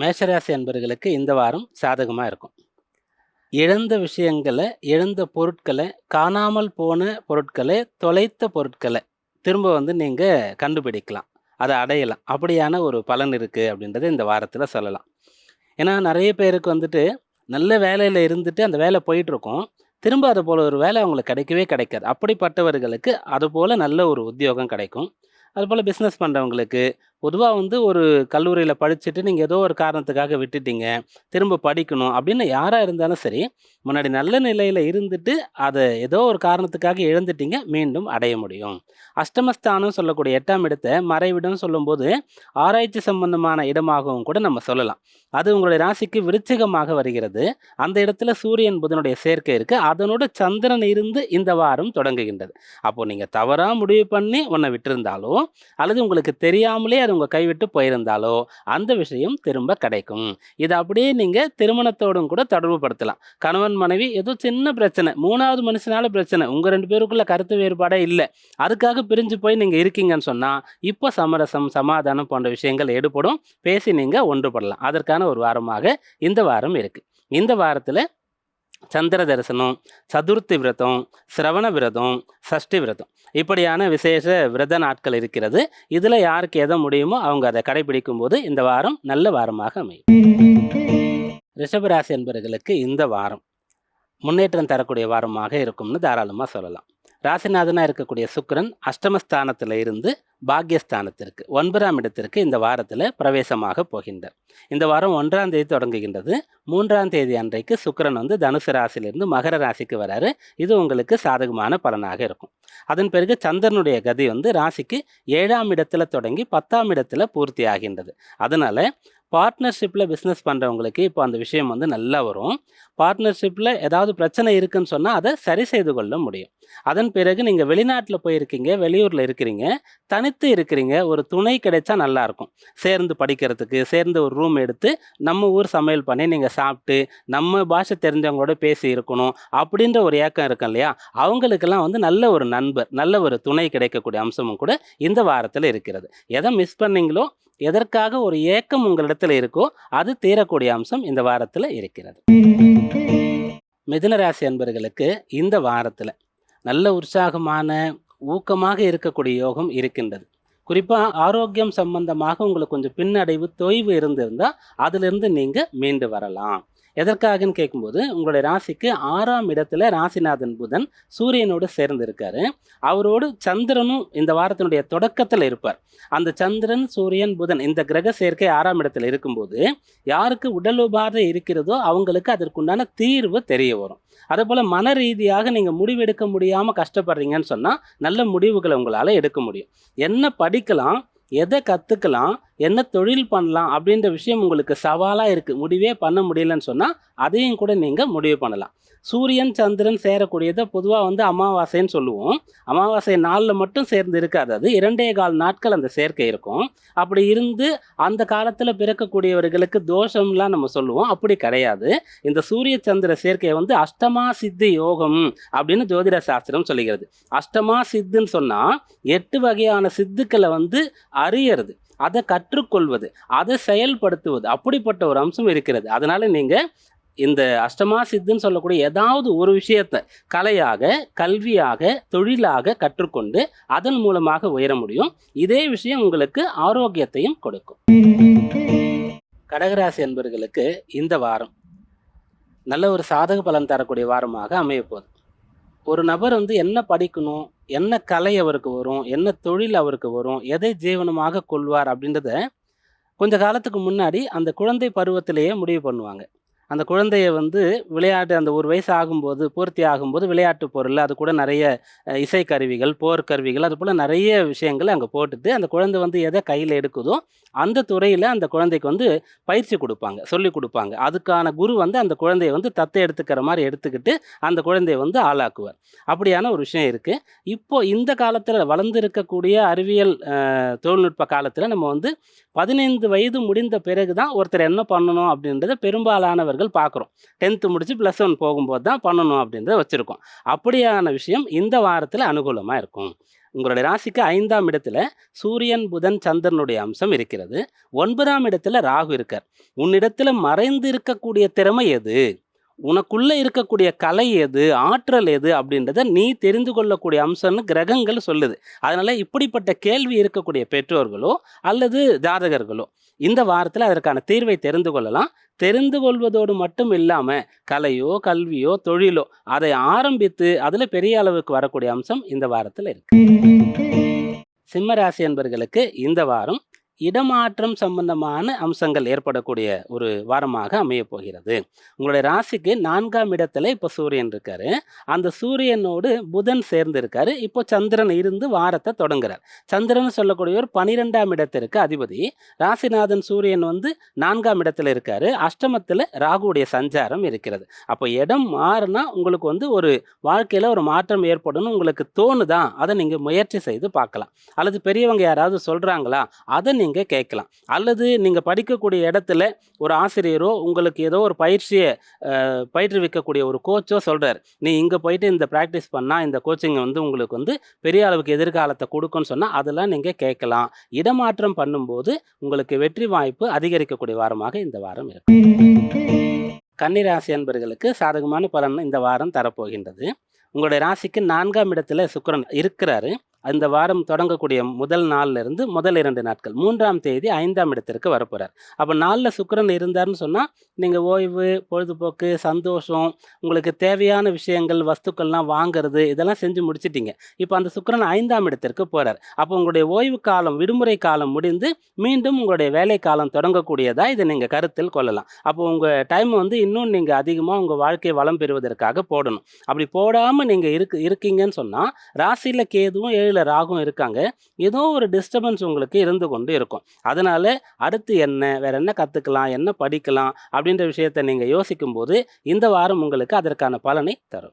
மேஷராசி அன்பர்களுக்கு இந்த வாரம் சாதகமாக இருக்கும். இழந்த விஷயங்களை இழந்த பொருட்களை காணாமல் போன பொருட்களை தொலைத்த பொருட்களை திரும்ப வந்து நீங்கள் கண்டுபிடிக்கலாம். அதை அடையலாம். அப்படியான ஒரு பலன் இருக்குது அப்படின்றத இந்த வாரத்தில் சொல்லலாம். ஏன்னா நிறைய பேருக்கு வந்துட்டு நல்ல வேலையில் இருந்துட்டு அந்த வேலை போயிட்டுருக்கோம். திரும்ப அது போல் ஒரு வேலை அவங்களுக்கு கிடைக்கவே கிடைக்காது. அப்படிப்பட்டவர்களுக்கு அது போல் நல்ல ஒரு உத்தியோகம் கிடைக்கும். அதுபோல் பிஸ்னஸ் பண்ணுறவங்களுக்கு பொதுவாக வந்து ஒரு கல்லூரியில் படிச்சுட்டு நீங்கள் ஏதோ ஒரு காரணத்துக்காக விட்டுட்டீங்க திரும்ப படிக்கணும் அப்படின்னு யாராக இருந்தாலும் சரி முன்னாடி நல்ல நிலையில் இருந்துட்டு அதை ஏதோ ஒரு காரணத்துக்காக இழந்துட்டீங்க மீண்டும் அடைய முடியும். அஷ்டமஸ்தானம் சொல்லக்கூடிய எட்டாம் இடத்தை மறைவிடம் சொல்லும்போது ஆராய்ச்சி சம்பந்தமான இடமாகவும் கூட நம்ம சொல்லலாம். அது உங்களுடைய ராசிக்கு விருச்சிகமாக வருகிறது. அந்த இடத்துல சூரியன் புதனுடைய சேர்க்கை இருக்குது அதனோட சந்திரன் இருந்து இந்த வாரம் தொடங்குகின்றது. அப்போது நீங்கள் தவறாக முடிவு பண்ணி உன்னை விட்டிருந்தாலோ அல்லது உங்களுக்கு தெரியாமலே அது உங்கள் கைவிட்டு போயிருந்தாலோ அந்த விஷயம் திரும்ப கிடைக்கும். இதை அப்படியே நீங்கள் திருமணத்தோடும் கூட தொடர்பு படுத்தலாம். கணவன் மனைவி ஏதோ சின்ன பிரச்சனை மூணாவது மனுஷனால பிரச்சனை உங்கள் ரெண்டு பேருக்குள்ள கருத்து வேறுபாடே இல்லை. அதுக்காக பிரிஞ்சு போய் நீங்கள் இருக்கீங்கன்னு சொன்னால் இப்போ சமரசம் சமாதானம் போன்ற விஷயங்கள் எடுபடும் பேசி நீங்கள் ஒன்றுபடலாம். அதற்கான ஒரு வாரமாக இந்த வாரம் இருக்குது இந்த வாரத்தில் சந்திர தரிசனம் சதுர்த்தி விரதம் சிரவண விரதம் சஷ்டி விரதம். இப்படியான விசேஷ விரத நாட்கள் இருக்கிறது. இதில் யாருக்கு எதை முடியுமோ அவங்க அதை கடைபிடிக்கும் போது இந்த வாரம் நல்ல வாரமாக அமையும். ரிஷபராசி என்பவர்களுக்கு இந்த வாரம் முன்னேற்றம் தரக்கூடிய வாரமாக இருக்கும்னு தாராளமாக சொல்லலாம். ராசிநாதனாக இருக்கக்கூடிய சுக்கரன் அஷ்டமஸ்தானத்தில் இருந்து பாக்யஸ்தானத்திற்கு ஒன்பதாம் இடத்திற்கு இந்த வாரத்தில் பிரவேசமாக போகின்றார். இந்த வாரம் ஒன்றாம் தேதி தொடங்குகின்றது. மூன்றாம் தேதி அன்றைக்கு சுக்கிரன் வந்து தனுசு ராசியிலிருந்து மகர ராசிக்கு வராரு. இது உங்களுக்கு சாதகமான பலனாக இருக்கும். அதன் பிறகு சந்திரனுடைய கதி வந்து ராசிக்கு ஏழாம் இடத்துல தொடங்கி பத்தாம் இடத்துல பூர்த்தி ஆகின்றது. அதனால பார்ட்னர்ஷிப்பில் பிஸ்னஸ் பண்ணுறவங்களுக்கு இப்போ அந்த விஷயம் வந்து நல்லா வரும். பார்ட்னர்ஷிப்பில் ஏதாவது பிரச்சனை இருக்குன்னு சொன்னால் அதை சரி செய்து கொள்ள முடியும். அதன் பிறகு நீங்கள் வெளிநாட்டில் போயிருக்கீங்க வெளியூரில் இருக்கிறீங்க தனித்து இருக்கிறீங்க ஒரு துணை கிடைச்சா நல்லாயிருக்கும் சேர்ந்து படிக்கிறதுக்கு சேர்ந்து ஒரு ரூம் எடுத்து நம்ம ஊர் சமையல் பண்ணி நீங்கள் சாப்பிட்டு நம்ம பாஷை தெரிஞ்சவங்களோட பேசி இருக்கணும் அப்படின்ற ஒரு ஏக்கம் இருக்கும் இல்லையா? அவங்களுக்கெல்லாம் வந்து நல்ல ஒரு நண்பர் நல்ல ஒரு துணை கிடைக்கக்கூடிய அம்சமும் கூட இந்த வாரத்தில் இருக்கிறது. எதை மிஸ் பண்ணீங்களோ எதற்காக ஒரு ஏக்கம் உங்களிடத்தில் இருக்கோ அது தீரக்கூடிய அம்சம் இந்த வாரத்தில் இருக்கிறது. மிதுனராசி அன்பர்களுக்கு இந்த வாரத்தில் நல்ல உற்சாகமான ஊக்கமாக இருக்கக்கூடிய யோகம் இருக்கின்றது. குறிப்பாக ஆரோக்கியம் சம்பந்தமாக உங்களுக்கு கொஞ்சம் பின்னடைவு தொய்வு இருந்திருந்தால் அதிலிருந்து நீங்கள் மீண்டு வரலாம். எதற்காகன்னு கேட்கும்போது உங்களுடைய ராசிக்கு ஆறாம் இடத்துல ராசிநாதன் புதன் சூரியனோடு சேர்ந்து இருக்காரு அவரோடு சந்திரனும் இந்த வாரத்தினுடைய தொடக்கத்தில் இருப்பார். அந்த சந்திரன் சூரியன் புதன் இந்த கிரக சேர்க்கை ஆறாம் இடத்துல இருக்கும்போது யாருக்கு உடல் உபாதை இருக்கிறதோ அவங்களுக்கு அதற்குண்டான தீர்வு தெரிய வரும். அதே போல் மன ரீதியாக நீங்கள் முடிவெடுக்க முடியாமல் கஷ்டப்படுறீங்கன்னு சொன்னால் நல்ல முடிவுகளை உங்களால் எடுக்க முடியும். என்ன படிக்கலாம் எதை கற்றுக்கலாம் என்ன தொழில் பண்ணலாம் அப்படின்ற விஷயம் உங்களுக்கு சவாலாக இருக்குது முடிவே பண்ண முடியலன்னு சொன்னால் அதையும் கூட நீங்கள் முடிவு பண்ணலாம். சூரியன் சந்திரன் சேரக்கூடியதை பொதுவாக வந்து அமாவாசைன்னு சொல்லுவோம். அமாவாசை நாளில் மட்டும் சேர்ந்து இருக்காது. அது இரண்டே கால் நாட்கள் அந்த சேர்க்கை இருக்கும். அப்படி இருந்து அந்த காலத்தில் பிறக்கக்கூடியவர்களுக்கு தோஷம்லாம் நம்ம சொல்லுவோம். அப்படி கிடையாது. இந்த சூரிய சந்திர சேர்க்கையை வந்து அஷ்டமா சித்தி யோகம் அப்படின்னு ஜோதிட சாஸ்திரம் சொல்லுகிறது. அஷ்டமா சித்துன்னு சொன்னால் எட்டு வகையான சித்துக்களை வந்து அறியறது. அதை கற்றுக்கொள்வது அதை செயல்படுத்துவது அப்படிப்பட்ட ஒரு அம்சம் இருக்கிறது. அதனால் நீங்கள் இந்த அஷ்டமா சித்துன்னு சொல்லக்கூடிய ஏதாவது ஒரு விஷயத்தை கலையாக கல்வியாக தொழிலாக கற்றுக்கொண்டு அதன் மூலமாக உயர முடியும். இதே விஷயம் உங்களுக்கு ஆரோக்கியத்தையும் கொடுக்கும். கடகராசி என்பவர்களுக்கு இந்த வாரம் நல்ல ஒரு சாதக பலன் தரக்கூடிய வாரமாக அமைய போகுது. ஒரு நபர் வந்து என்ன படிக்கணும் என்ன கலை அவருக்கு வரும்? என்ன தொழில் அவருக்கு வரும்? எதை ஜீவனமாக கொள்வார் அப்படின்றத கொஞ்ச காலத்துக்கு முன்னாடி அந்த குழந்தை பருவத்திலேயே முடிவு பண்ணுவாங்க. அந்த குழந்தைய வந்து விளையாட்டு அந்த ஒரு வயசு ஆகும்போது பூர்த்தி ஆகும்போது விளையாட்டு பொருள் அது கூட நிறைய இசைக்கருவிகள் போர்க்கருவிகள் அது போல் நிறைய விஷயங்கள் அங்கே போட்டுட்டு அந்த குழந்தை வந்து எதை கையில் எடுக்குதோ அந்த துறையில் அந்த குழந்தைக்கு வந்து பயிற்சி கொடுப்பாங்க சொல்லி கொடுப்பாங்க. அதுக்கான குரு வந்து அந்த குழந்தைய வந்து தத்தை எடுத்துக்கிற மாதிரி எடுத்துக்கிட்டு அந்த குழந்தைய வந்து ஆளாக்குவார். அப்படியான ஒரு விஷயம் இருக்குது இப்போது இந்த காலத்தில் வளர்ந்து இருக்கக்கூடிய அறிவியல் தொழில்நுட்ப காலத்தில் நம்ம வந்து பதினைந்து வயது முடிந்த பிறகு தான் ஒருத்தர் என்ன பண்ணணும் அப்படின்றத பெரும்பாலானவர்கள் பார்க்குறோம். டென்த்து முடித்து ப்ளஸ் ஒன் போகும்போது தான் பண்ணணும் அப்படின்றத வச்சுருக்கோம். அப்படியான விஷயம் இந்த வாரத்தில் அனுகூலமாக இருக்கும். உங்களுடைய ராசிக்கு ஐந்தாம் இடத்துல சூரியன் புதன் சந்திரனுடைய அம்சம் இருக்கிறது. ஒன்பதாம் இடத்துல ராகு இருக்கார். உன்னிடத்தில் மறைந்து இருக்கக்கூடிய திறமை எது? உனக்குள்ளே இருக்கக்கூடிய கலை எது ஆற்றல் எது அப்படின்றத நீ தெரிந்து கொள்ளக்கூடிய அம்சம்னு கிரகங்கள் சொல்லுது. அதனால் இப்படிப்பட்ட கேள்வி இருக்கக்கூடிய பெற்றோர்களோ அல்லது ஜாதகர்களோ இந்த வாரத்தில் அதற்கான தீர்வை தெரிந்து கொள்ளலாம். தெரிந்து கொள்வதோடு மட்டும் இல்லாமல் கலையோ கல்வியோ தொழிலோ அதை ஆரம்பித்து அதில் பெரிய அளவுக்கு வரக்கூடிய அம்சம் இந்த வாரத்தில் இருக்கு. சிம்மராசி என்பர்களுக்கு இந்த வாரம் இடமாற்றம் சம்பந்தமான அம்சங்கள் ஏற்படக்கூடிய ஒரு வாரமாக அமைய போகிறது. உங்களுடைய ராசிக்கு நான்காம் இடத்துல இப்போ சூரியன் இருக்காரு. அந்த சூரியனோடு புதன் சேர்ந்து இருக்காரு இப்போ சந்திரன் இருந்து வாரத்தை தொடங்குறார். சந்திரன் சொல்லக்கூடிய ஒரு பனிரெண்டாம் இடத்திற்கு அதிபதி. ராசிநாதன் சூரியன் வந்து நான்காம் இடத்துல இருக்காரு. அஷ்டமத்தில் ராகுடைய சஞ்சாரம் இருக்கிறது. அப்போ இடம் மாறினா உங்களுக்கு வந்து ஒரு வாழ்க்கையில் ஒரு மாற்றம் ஏற்படும் உங்களுக்கு தோணுதா? அதை நீங்கள் முயற்சி செய்து பார்க்கலாம். அல்லது பெரியவங்க யாராவது சொல்கிறாங்களா அதை நீங்கள் கேட்கலாம். அல்லது நீங்கள் படிக்கக்கூடிய இடத்துல ஒரு ஆசிரியரோ உங்களுக்கு ஏதோ ஒரு பயிற்சியை பயிற்றுவிக்கக்கூடிய ஒரு கோச்சோ சொல்கிறார் நீ இங்கே போயிட்டு இந்த ப்ராக்டிஸ் பண்ணால் இந்த கோச்சிங் வந்து உங்களுக்கு வந்து பெரிய அளவுக்கு எதிர்காலத்தை கொடுக்குன்னு சொன்னால் அதெல்லாம் நீங்கள் கேட்கலாம். இடமாற்றம் பண்ணும்போது உங்களுக்கு வெற்றி வாய்ப்பு அதிகரிக்கக்கூடிய வாரமாக இந்த வாரம் இருக்கும் கன்னிராசி அன்பர்களுக்கு சாதகமான பலன் இந்த வாரம் தரப்போகின்றது. உங்களுடைய ராசிக்கு நான்காம் இடத்துல சுக்கரன் இருக்கிறாரு. அந்த வாரம் தொடங்கக்கூடிய முதல் நாள்ல இருந்து முதல் இரண்டு நாட்கள். மூன்றாம் தேதி ஐந்தாம் இடத்திற்கு வரப்போகிறார் அப்போ நாளில் சுக்கரன் இருந்தார்னு சொன்னால் நீங்கள் ஓய்வு பொழுதுபோக்கு சந்தோஷம் உங்களுக்கு தேவையான விஷயங்கள் வஸ்துக்கள்லாம் வாங்குறது இதெல்லாம் செஞ்சு முடிச்சிட்டீங்க. இப்போ அந்த சுக்கரன் ஐந்தாம் இடத்திற்கு போகிறார் அப்போ உங்களுடைய ஓய்வு காலம் விடுமுறை காலம் முடிந்து மீண்டும் உங்களுடைய வேலை காலம் தொடங்கக்கூடியதாக இதை நீங்கள் கருத்தில் கொள்ளலாம். அப்போ உங்கள் டைம் வந்து இன்னும் நீங்கள் அதிகமாக உங்கள் வாழ்க்கையை வளம் பெறுவதற்காக போடணும். அப்படி போடாமல் நீங்கள் இருக்கு இருக்கீங்கன்னு சொன்னால் ராசியில் கேதுவும் ஏழில் ராகும் இருக்காங்க. ஏதோ ஒரு டிஸ்டர்பன்ஸ் உங்களுக்கு இருந்து கொண்டு இருக்கும். அதனால அடுத்து என்ன வேற என்ன கற்றுக்கலாம் என்ன படிக்கலாம் அப்படின்ற விஷயத்தை நீங்கள் யோசிக்கும்போது இந்த வாரம் உங்களுக்கு அதற்கான பலனை தரும்.